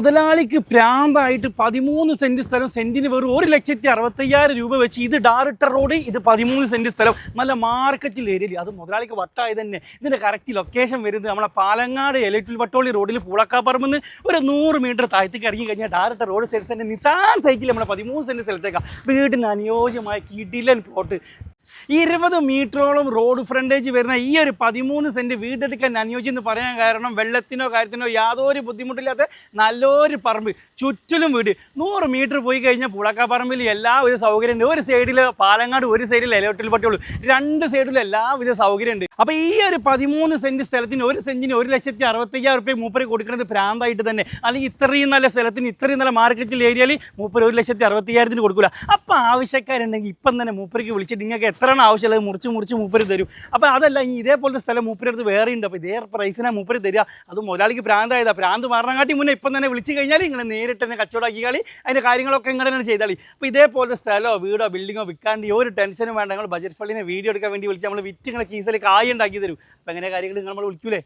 മുതലാളിക്ക് പ്രാന്തായിട്ട് പതിമൂന്ന് സെന്റ് സ്ഥലം സെന്റിന് വെറും ഒരു ലക്ഷത്തി അറുപത്തയ്യായിരം രൂപ വെച്ച് ഇത് ഡയറക്ടർ റോഡ് ഇത് പതിമൂന്ന് സെന്റ് സ്ഥലം. നല്ല മാർക്കറ്റിൽ ഏരിയയിൽ അത് മുതലാളിക്ക് വട്ടായത് തന്നെ. ഇതിന്റെ കറക്റ്റ് ലൊക്കേഷൻ വരുന്നത് നമ്മളെ പാലങ്ങാട് എലറ്റിൽ വട്ടോളി റോഡിൽ പൂളക്കാപ്പറമ്പെന്ന് ഒരു നൂറ് മീറ്റർ താഴ്ത്തിക്ക് ഇറങ്ങി കഴിഞ്ഞാൽ ഡയറക്ടർ റോഡ് സെറ്റ് തന്നെ നിസാൻ സൈക്കിൾ നമ്മളെ പതിമൂന്ന് സെന്റ് സ്ഥലത്തേക്കാണ് വീടിന് അനുയോജ്യമായ കിടിലൻ പ്ലോട്ട് ഇരുപത് മീറ്ററോളം റോഡ് ഫ്രണ്ടേജ് വരുന്ന ഈ ഒരു പതിമൂന്ന് സെന്റ് വീടെടുക്കാൻ അനുയോജ്യം എന്ന് പറയാൻ കാരണം വെള്ളത്തിനോ കാര്യത്തിനോ യാതൊരു ബുദ്ധിമുട്ടില്ലാത്ത നല്ലൊരു പറമ്പ്. ചുറ്റിലും വീട്. നൂറ് മീറ്റർ പോയി കഴിഞ്ഞാൽ പുളക്കാപ്പറമ്പിൽ എല്ലാവിധ സൗകര്യമുണ്ട്. ഒരു സൈഡിൽ പാലങ്ങാട് ഒരു സൈഡിൽ എലോട്ടിൽ പറ്റുള്ളൂ രണ്ട് സൈഡിലും എല്ലാവിധ സൗകര്യമുണ്ട്. അപ്പോൾ ഈ ഒരു പതിമൂന്ന് സെന്റ് സ്ഥലത്തിന് ഒരു സെന്റിന് ഒരു ലക്ഷത്തി അറുപത്തയ്യായിരം റുപ്യ മൂപ്പര് കൊടുക്കുന്നത് പ്രാന്തായിട്ട് തന്നെ. അല്ലെങ്കിൽ ഇത്രയും നല്ല സ്ഥലത്തിന് ഇത്രയും നല്ല മാർക്കറ്റിൽ ഏരിയയിൽ മൂപ്പര് ഒരു ലക്ഷത്തി അറുപത്തയ്യായിരത്തിന് കൊടുക്കില്ല അപ്പോൾ ആവശ്യക്കാരുണ്ടെങ്കിൽ ഇപ്പം തന്നെ മൂപ്പർക്ക് വിളിച്ചിട്ട് നിങ്ങൾക്ക് എത്രയാണ് ആവശ്യമുള്ളത് മുറിച്ച് മുറിച്ച് മൂപ്പര് തരും. അപ്പോൾ അതല്ല ഇനി ഇതേപോലത്തെ സ്ഥലം മൂപ്പരുടെ അടുത്ത് വേറെ ഉണ്ട്. അപ്പോൾ ഇതേ പ്രൈസിനാണ് മൂപ്പര് തരിക. അത് മുതലാളിക്ക് പ്രാന്തായതാ പ്രാന്ത് മാറണങ്ങാട്ടി മുന്നേ ഇപ്പം തന്നെ വിളിച്ചു കഴിഞ്ഞാൽ നിങ്ങൾ നേരിട്ട് തന്നെ കച്ചവടമാക്കി കളി അതിന്റെ കാര്യങ്ങളൊക്കെ ഇങ്ങനെ തന്നെ ചെയ്താളി. അപ്പോൾ ഇതേപോലത്തെ സ്ഥലമോ വീടോ ബിൽഡിങ്ങോ വിൽക്കാണ്ട് ഒരു ടെൻഷനും വേണ്ട. നിങ്ങൾ ബജറ്റ് ഫണ്ടിനെ വീഡിയോ എടുക്കാൻ വേണ്ടി വിളിച്ച് നമ്മൾ വിറ്റ് ഇങ്ങനെ കീസിൽ കായ് ഉണ്ടാക്കി തരും അപ്പോൾ അങ്ങനെ കാര്യങ്ങൾ നിങ്ങൾ നമ്മൾ വിളിക്കൂലേ?